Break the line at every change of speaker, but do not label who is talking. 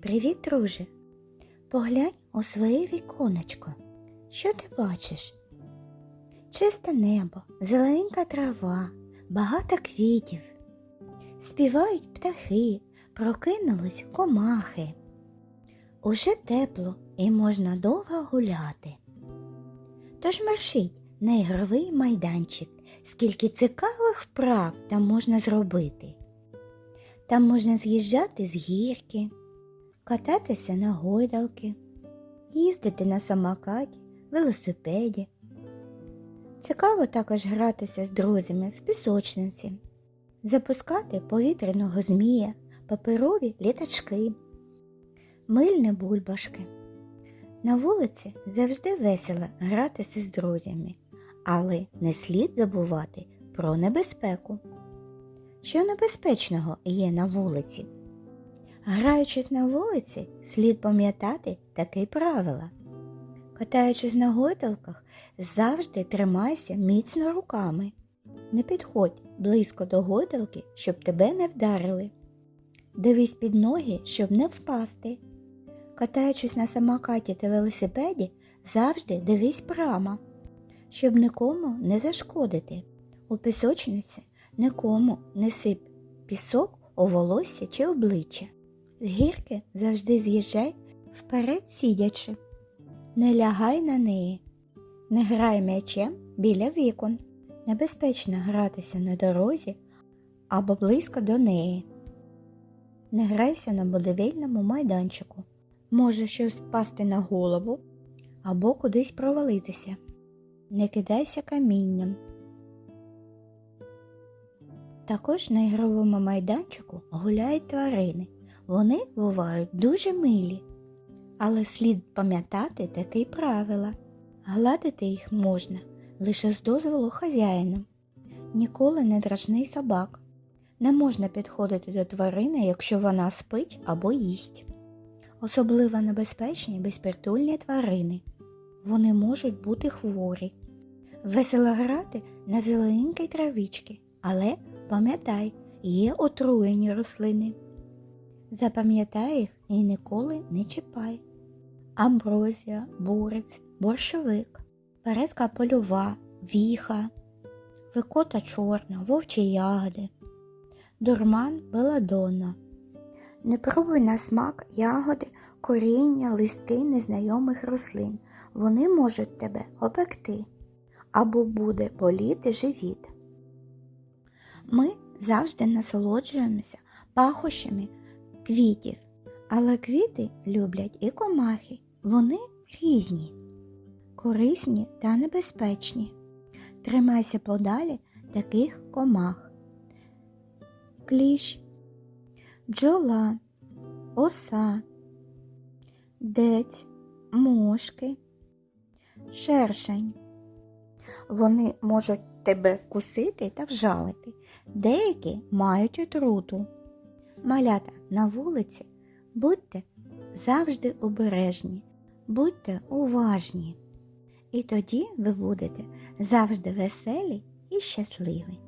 Привіт, друже. Поглянь у своє віконечко. Що ти бачиш? Чисте небо, зелененька трава, багато квітів. Співають птахи, прокинулись комахи. Уже тепло і можна довго гуляти. Тож маршіть на ігровий майданчик, скільки цікавих вправ там можна зробити. Там можна з'їжджати з гірки, кататися на гойдалки, їздити на самокаті, велосипеді. Цікаво також гратися з друзями в пісочниці, запускати повітряного змія, паперові літачки, мильні бульбашки. На вулиці завжди весело гратися з друзями, але не слід забувати про небезпеку. Що небезпечного є на вулиці? Граючись на вулиці, слід пам'ятати такі правила. Катаючись на гойдалках, завжди тримайся міцно руками. Не підходь близько до гойдалки, щоб тебе не вдарили. Дивись під ноги, щоб не впасти. Катаючись на самокаті та велосипеді, завжди дивись прямо, щоб нікому не зашкодити. У пісочниці нікому не сип пісок у волосся чи обличчя. З гірки завжди з'їжджай вперед сидячи. Не лягай на неї, не грай м'ячем біля вікон. Небезпечно гратися на дорозі або близько до неї. Не грайся на будівельному майданчику. Може щось впасти на голову або кудись провалитися. Не кидайся камінням. Також на ігровому майданчику гуляють тварини. Вони бувають дуже милі. Але слід пам'ятати такі правила. Гладити їх можна лише з дозволу хазяїна. Ніколи не дражни собак. Не можна підходити до тварини, якщо вона спить або їсть. Особливо небезпечні безпритульні тварини. Вони можуть бути хворі. Весело грати на зелененькій травичці, але пам'ятай, є отруєні рослини. Запам'ятай їх і ніколи не чіпай. Амброзія, бурець, борщовик, передка польова, віха, викота чорна, вовчі ягоди, дурман беладонна. Не пробуй на смак ягоди, коріння, листки незнайомих рослин. Вони можуть тебе опекти або буде боліти живіт. Ми завжди насолоджуємося пахощами квітів, але квіти люблять і комахи. Вони різні, корисні та небезпечні. Тримайся подалі таких комах. Кліщ, бджола, оса, дець, мошки, шершень. Вони можуть тебе вкусити та вжалити. Деякі мають отруту. Малята на вулиці, будьте завжди обережні, будьте уважні. І тоді ви будете завжди веселі і щасливі.